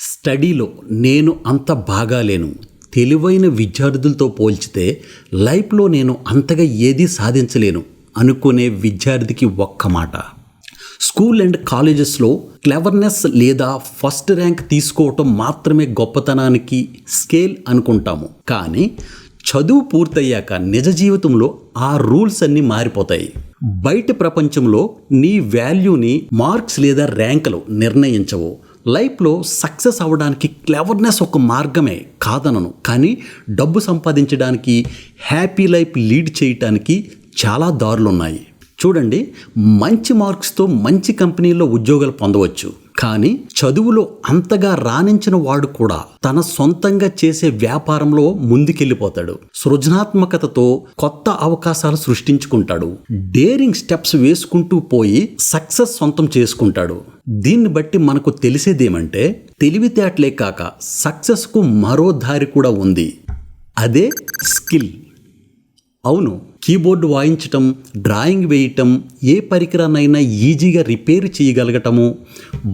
స్టడీలో నేను అంత బాగా లేను తెలివైన విద్యార్థులతో పోల్చితే లైఫ్లో నేను అంతగా ఏదీ సాధించలేను అనుకునే విద్యార్థికి ఒక్క మాట. స్కూల్ అండ్ కాలేజెస్లో క్లెవర్నెస్ లేదా ఫస్ట్ ర్యాంక్ తీసుకోవటం మాత్రమే గొప్పతనానికి స్కేల్ అనుకుంటాము. కానీ చదువు పూర్తయ్యాక నిజ జీవితంలో ఆ రూల్స్ అన్నీ మారిపోతాయి. బయట ప్రపంచంలో నీ వాల్యూని మార్క్స్ లేదా ర్యాంకులు నిర్ణయించవు. లైఫ్లో సక్సెస్ అవ్వడానికి క్లెవర్నెస్ ఒక మార్గమే కాదనను. కానీ డబ్బు సంపాదించడానికి హ్యాపీ లైఫ్ లీడ్ చేయటానికి చాలా దారులు ఉన్నాయి చూడండి మంచి మార్క్స్తో మంచి కంపెనీల్లో ఉద్యోగాలు పొందవచ్చు. కానీ చదువులో అంతగా రాణించిన వాడు కూడా తన సొంతంగా చేసే వ్యాపారంలో ముందుకెళ్ళిపోతాడు. సృజనాత్మకతతో కొత్త అవకాశాలు సృష్టించుకుంటాడు. డేరింగ్ స్టెప్స్ వేసుకుంటూ పోయి సక్సెస్ సొంతం చేసుకుంటాడు. దీన్ని బట్టి మనకు తెలిసేదేమంటే తెలివితేటలే కాక సక్సెస్కు మరో దారి కూడా ఉంది. అదే స్కిల్. అవును కీబోర్డ్ వాయించటం డ్రాయింగ్ వేయటం ఏ పరికరాన్నైనా ఈజీగా రిపేర్ చేయగలగటము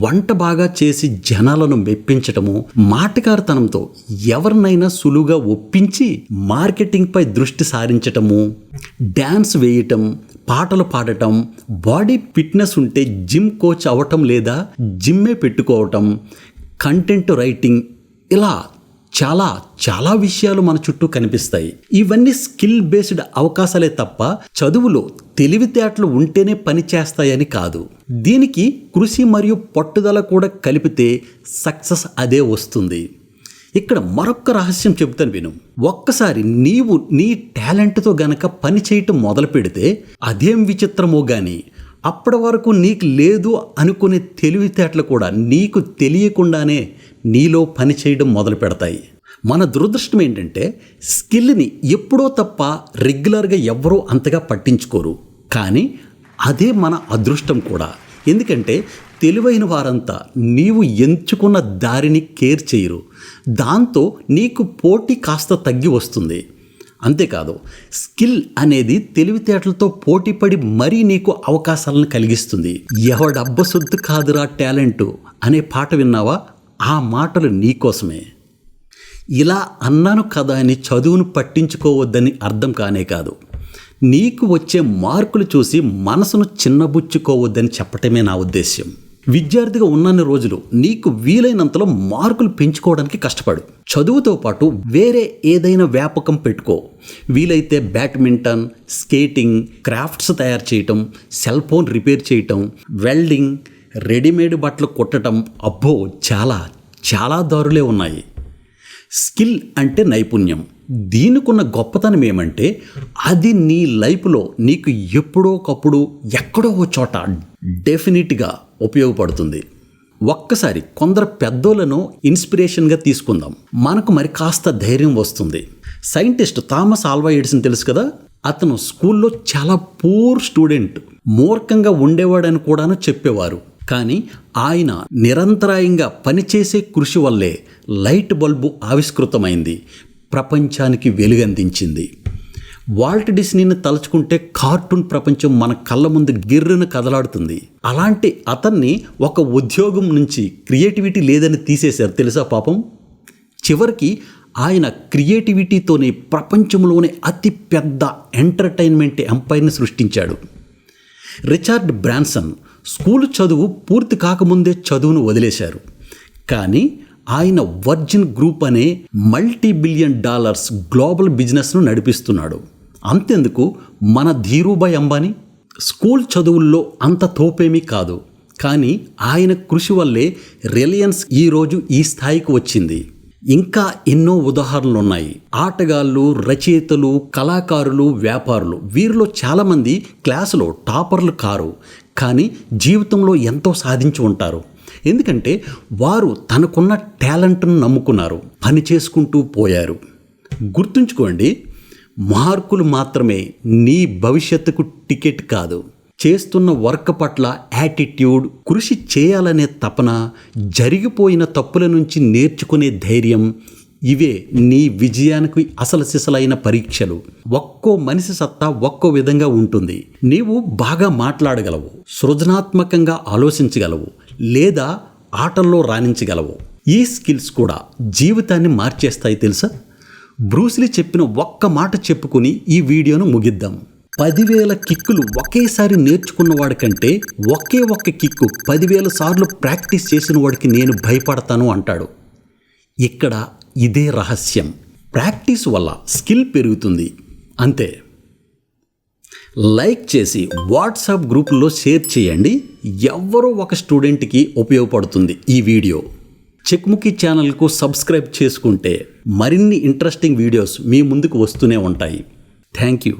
వంట బాగా చేసి జనాలను మెప్పించటము మాటకారితనంతో ఎవరినైనా సులువుగా ఒప్పించి మార్కెటింగ్పై దృష్టి సారించటము డ్యాన్స్ వేయటం పాటలు పాడటం బాడీ ఫిట్నెస్ ఉంటే జిమ్ కోచ్ అవ్వటం లేదా జిమ్మే పెట్టుకోవటం కంటెంట్ రైటింగ్ ఇలా చాలా చాలా విషయాలు మన చుట్టూ కనిపిస్తాయి. ఇవన్నీ స్కిల్ బేస్డ్ అవకాశాలే తప్ప చదువులో తెలివితేటలు ఉంటేనే పని చేస్తాయని కాదు. దీనికి కృషి మరియు పట్టుదల కూడా కలిపితే సక్సెస్ అదే వస్తుంది. ఇక్కడ మరొక్క రహస్యం చెబుతాను విను. ఒక్కసారి నీవు నీ టాలెంట్తో గనక పని చేయటం మొదలు పెడితే అదేం విచిత్రమో కానీ అప్పటి వరకు నీకు లేదు అనుకునే తెలివితేటలు కూడా నీకు తెలియకుండానే నీలో పని చేయడం మొదలు పెడతాయి. మన దురదృష్టం ఏంటంటే స్కిల్ని ఎప్పుడో తప్ప రెగ్యులర్గా ఎవరో అంతగా పట్టించుకోరు. కానీ అదే మన అదృష్టం కూడా. ఎందుకంటే తెలివైన వారంతా నీవు ఎంచుకున్న దారిని కేర్ చేయరు. దాంతో నీకు పోటీ కాస్త తగ్గి వస్తుంది. అంతేకాదు స్కిల్ అనేది తెలివితేటలతో పోటీపడి మరీ నీకు అవకాశాలను కలిగిస్తుంది. ఎవడబ్బ సొద్దు కాదురా టాలెంటు అనే పాట విన్నావా? ఆ మాటలు నీకోసమే ఇలా అన్నాను కదా అని చదువును పట్టించుకోవద్దని అర్థం కానే కాదు. నీకు వచ్చే మార్కులు చూసి మనసును చిన్నబుచ్చుకోవద్దని చెప్పటమే నా ఉద్దేశ్యం. విద్యార్థిగా ఉన్నన్ని రోజులు నీకు వీలైనంతలో మార్కులు పెంచుకోవడానికి కష్టపడు. చదువుతో పాటు వేరే ఏదైనా వ్యాపకం పెట్టుకో. వీలైతే బ్యాడ్మింటన్ స్కేటింగ్ క్రాఫ్ట్స్ తయారు చేయటం సెల్ ఫోన్ రిపేర్ చేయటం వెల్డింగ్ రెడీమేడ్ బట్టలు కుట్టడం అబ్బో చాలా చాలా దారులే ఉన్నాయి. స్కిల్ అంటే నైపుణ్యం. దీనికున్న గొప్పతనం ఏమంటే అది నీ లైఫ్లో నీకు ఎప్పుడోకప్పుడు ఎక్కడో ఒక చోట డెఫినెట్గా ఉపయోగపడుతుంది. ఒక్కసారి కొందరు పెద్దోళ్ళను ఇన్స్పిరేషన్గా తీసుకుందాం. మనకు మరి కాస్త ధైర్యం వస్తుంది. సైంటిస్ట్ థామస్ ఆల్వా ఎడిసన్ తెలుసు కదా? అతను స్కూల్లో చాలా పూర్ స్టూడెంట్. మూర్ఖంగా ఉండేవాడని కూడాను చెప్పేవారు. కానీ ఆయన నిరంతరాయంగా పనిచేసే కృషి వల్లే లైట్ బల్బు ఆవిష్కృతమైంది. ప్రపంచానికి వెలుగందించింది. వాల్ట్ డిస్నీని తలుచుకుంటే కార్టూన్ ప్రపంచం మన కళ్ళ ముందు గిర్రును కదలాడుతుంది. అలాంటి అతన్ని ఒక ఉద్యోగం నుంచి క్రియేటివిటీ లేదని తీసేశారు. తెలుసా పాపం? చివరికి ఆయన క్రియేటివిటీతోనే ప్రపంచంలోనే అతి పెద్ద ఎంటర్టైన్మెంట్ ఎంపైర్ని సృష్టించాడు. రిచార్డ్ బ్రాన్సన్ స్కూల్ చదువు పూర్తి కాకముందే చదువును వదిలేశారు. కానీ ఆయన వర్జిన్ గ్రూప్ అనే మల్టీ బిలియన్ డాలర్స్ గ్లోబల్ బిజినెస్ను నడిపిస్తున్నాడు. అంతెందుకు మన ధీరూభాయ్ అంబానీ స్కూల్ చదువుల్లో అంత తోపేమీ కాదు. కానీ ఆయన కృషి వల్లే రిలయన్స్ ఈరోజు ఈ స్థాయికి వచ్చింది. ఇంకా ఎన్నో ఉదాహరణలు ఉన్నాయి ఆటగాళ్ళు రచయితలు కళాకారులు వ్యాపారులు వీరిలో చాలామంది క్లాసులో టాపర్లు కారు. కానీ జీవితంలో ఎంతో సాధించి ఉంటారు. ఎందుకంటే వారు తనకున్న టాలెంట్ను నమ్ముకున్నారు. పని చేసుకుంటూ పోయారు. గుర్తుంచుకోండి మార్కులు మాత్రమే నీ భవిష్యత్తుకు టికెట్ కాదు. చేస్తున్న వర్క్ పట్ల యాటిట్యూడ్ కృషి చేయాలనే తపన జరిగిపోయిన తప్పుల నుంచి నేర్చుకునే ధైర్యం ఇవే నీ విజయానికి అసలు సిసలైన పరీక్షలు. ఒక్కో మనిషి సత్తా ఒక్కో విధంగా ఉంటుంది. నీవు బాగా మాట్లాడగలవు సృజనాత్మకంగా ఆలోచించగలవు లేదా ఆటల్లో రాణించగలవు. ఈ స్కిల్స్ కూడా జీవితాన్ని మార్చేస్తాయి తెలుసా? బ్రూస్లీ చెప్పిన ఒక్క మాట చెప్పుకుని ఈ వీడియోను ముగిద్దాం. పదివేల కిక్కులు ఒకేసారి నేర్చుకున్న వాడికంటే ఒకే ఒక్క కిక్కు పదివేల సార్లు ప్రాక్టీస్ చేసిన వాడికి నేను భయపడతాను అంటాడు. ఇక్కడ ఇదే రహస్యం. ప్రాక్టీస్ వల్ల స్కిల్ పెరుగుతుంది. అంతే. లైక్ చేసి వాట్సాప్ గ్రూపుల్లో షేర్ చేయండి. ఎవ్వరో ఒక స్టూడెంట్కి ఉపయోగపడుతుంది ఈ వీడియో. చెక్ముఖి ఛానల్కు సబ్స్క్రైబ్ చేసుకుంటే మరిన్ని ఇంట్రెస్టింగ్ వీడియోస్ మీ ముందుకు వస్తూనే ఉంటాయి. Thank you.